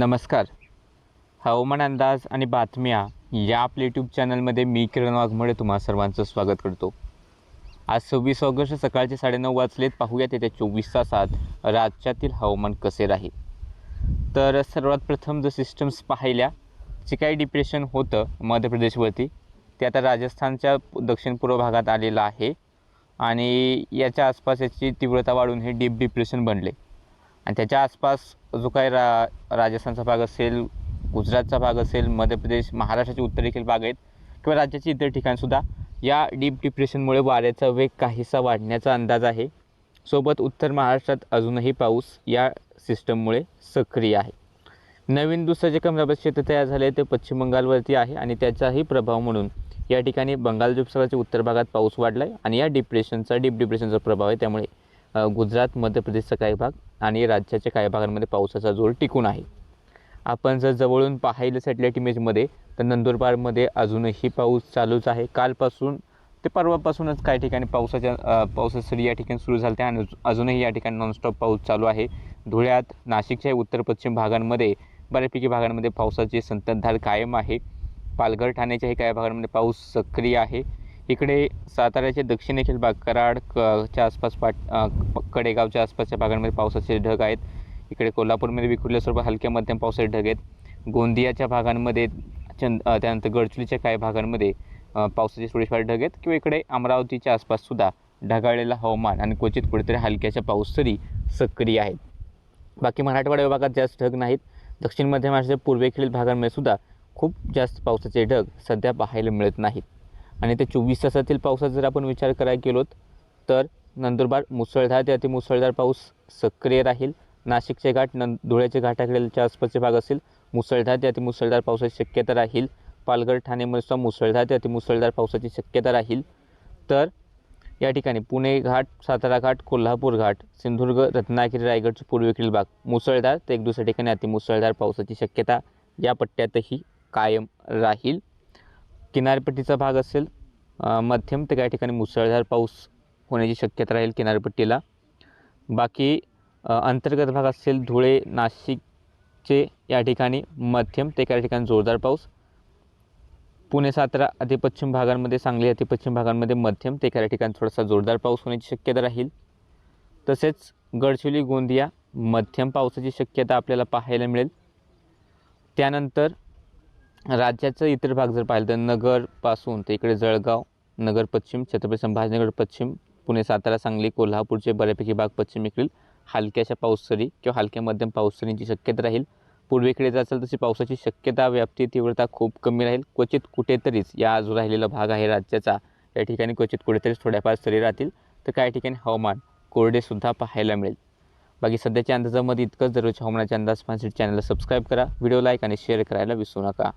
नमस्कार. हवामान अंदाज आणि बातम्या या आपल्या यूट्यूब चॅनलमध्ये मी किरण वाघमोडे तुम्हा सर्वांचं स्वागत करतो. आज सव्वीस ऑगस्ट सकाळचे साडेनऊ वाजलेत. पाहूयात येत्या चोवीस तासात राज्यातील हवामान कसे राहील. तर सर्वात प्रथम जर सिस्टम्स पाहिल्या जे काही डिप्रेशन होतं मध्य प्रदेशवरती ते आता राजस्थानच्या दक्षिण पूर्व भागात आलेलं आहे. आणि याच्या आसपास याची तीव्रता वाढून हे डीप डिप्रेशन बनले. आणि त्याच्या आसपास जो काही रा राजस्थानचा भाग असेल गुजरातचा भाग असेल मध्य प्रदेश महाराष्ट्राचे उत्तरेखील भाग आहेत किंवा राज्याची इतर ठिकाणसुद्धा या डीप डिप्रेशनमुळे वाऱ्याचा वेग काहीसा वाढण्याचा अंदाज आहे. सोबत उत्तर महाराष्ट्रात अजूनही पाऊस या सिस्टममुळे सक्रिय आहे. नवीन दुसरं जे कमराबत क्षेत्र तयार झाले ते पश्चिम बंगालवरती आहे आणि त्याचाही प्रभाव म्हणून या ठिकाणी बंगाल उपसागराच्या उत्तर भागात पाऊस वाढला आहे आणि या डिप्रेशनचा डीप डिप्रेशनचा प्रभाव आहे त्यामुळे. गुजरात मध्य प्रदेशचा काही भाग आणि राज्याच्या काही भागांमध्ये पावसाचा जोर टिकून आहे. आपण जर जवळून पाहिलं सॅटेलाईट इमेजमध्ये तर नंदुरबारमध्ये अजूनही पाऊस चालूच आहे. कालपासून ते परवापासूनच काही ठिकाणी पावसाच्या अ, या ठिकाणी सुरू झाले आणि अजूनही या ठिकाणी नॉनस्टॉप पाऊस चालू आहे. धुळ्यात नाशिकच्या उत्तर पश्चिम भागांमध्ये बऱ्यापैकी भागांमध्ये पावसाची संततधार कायम आहे. पालघर ठाण्याच्याही काही भागांमध्ये पाऊस सक्रिय आहे. इकडे साताऱ्याचे दक्षिणेखील भाग कराड क च्या आसपास पाट कडेगावच्या आसपासच्या भागांमध्ये पावसाचे ढग आहेत. इकडे कोल्हापूरमध्ये विखुरल्या स्वरूपात हलक्या मध्यम पावसाचे ढग आहेत. गोंदियाच्या भागांमध्ये चंद त्यानंतर गडचिरोलीच्या काही भागांमध्ये पावसाचे थोडेफार ढग आहेत. किंवा इकडे अमरावतीच्या आसपाससुद्धा ढगाळलेलं हवामान आणि क्वचित कुठेतरी हलक्याच्या पाऊस तरी सक्रिय आहेत. बाकी मराठवाडा विभागात जास्त ढग नाहीत. दक्षिण मध्य महाराष्ट्राच्या पूर्वेकडील भागांमध्ये सुद्धा खूप जास्त पावसाचे ढग सध्या पाहायला मिळत नाहीत. आणि ते चोवीस तासातील पावसाचा जर आपण विचार करायला गेलो तर नंदुरबार मुसळधार ते अतिमुसळधार पाऊस सक्रिय राहील. नाशिकचे घाट नं धुळ्याचे घाटाकडीलच्या आसपासचे भाग असेल मुसळधार ते अतिमुसळधार पावसाची शक्यता राहील. पालघर ठाणेमध्ये सुद्धा मुसळधार ते अतिमुसळधार पावसाची शक्यता राहील. तर या ठिकाणी पुणे घाट सातारा घाट कोल्हापूर घाट सिंधुदुर्ग रत्नागिरी रायगडचे पूर्वेकडील भाग मुसळधार तर एक दुसऱ्या ठिकाणी अतिमुसळधार पावसाची शक्यता या पट्ट्यातही कायम राहील. किनारपट्टीचा भाग असेल मध्यम ते काही ठिकाणी मुसळधार पाऊस होण्याची शक्यता राहील किनारपट्टीला. बाकी अंतर्गत भाग असेल धुळे नाशिकचे या ठिकाणी मध्यम ते काही ठिकाणी जोरदार पाऊस. पुणे सातारा अतिपश्चिम भागांमध्ये सांगली अतिपश्चिम भागांमध्ये मध्यम ते काही ठिकाणी थोडासा जोरदार पाऊस होण्याची शक्यता राहील. तसेच गडचिरोली गोंदिया मध्यम पावसाची शक्यता आपल्याला पाहायला मिळेल. त्यानंतर राज्याचं इतर भाग जर पाहिलं तर नगरपासून ते इकडे जळगाव नगर पश्चिम छत्रपती संभाजीनगर पश्चिम पुणे सातारा सांगली कोल्हापूरचे बऱ्यापैकी भाग पश्चिमेकडील हलक्याशा पाऊससरी किंवा हलक्या मध्यम पाऊससरींची शक्यता राहील. पूर्वेकडे जर असेल तशी पावसाची शक्यता व्याप्ती तीव्रता खूप कमी राहील. क्वचित कुठेतरीच या जो राहिलेला भाग आहे राज्याचा या ठिकाणी क्वचित कुठेतरीच थोड्याफार सरी राहतील. तर काही ठिकाणी हवामान कोरडेसुद्धा पाहायला मिळेल. बाकी सध्याच्या अंदाजामध्ये इतकंच. दररोजच्या हवामानाच्या अंदाज पाहण्यासाठी चॅनलला सबस्क्राईब करा. व्हिडिओ लाईक आणि शेअर करायला विसरू नका.